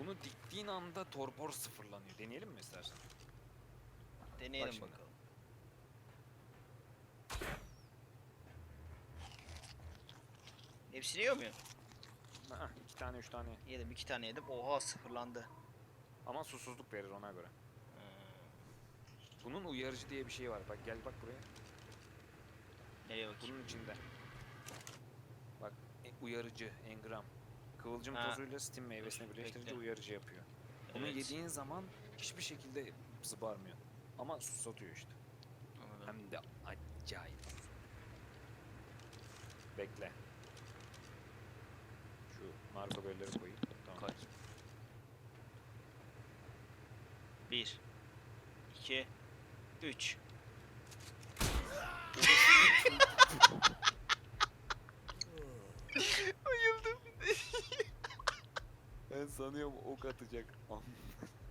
Bunu diktiğin anda torpor sıfırlanıyor. Deneyelim mi istersen? Deneyelim şimdi. bakalım. Hepsini yiyor muyum? Aa, iki tane üç tane. Yedim iki tane yedim. Oha sıfırlandı. Ama susuzluk verir ona göre. Hmm. Bunun uyarıcı diye bir şey var. Bak gel bak buraya. Nereye bakayım? Bunun içinde. Bak e, uyarıcı engram. Kıvılcım Ha. tozuyla Steam meyvesini birleştirince Bekle. uyarıcı yapıyor. Bunu Evet. yediğin zaman hiçbir şekilde zıbarmıyor. Ama susatıyor işte. Anladım. Hem de acayip. Bekle. Şu narko belleri koyayım. Tamam. Koy. Bir. iki, Üç. Ben sanıyorum ok atacak.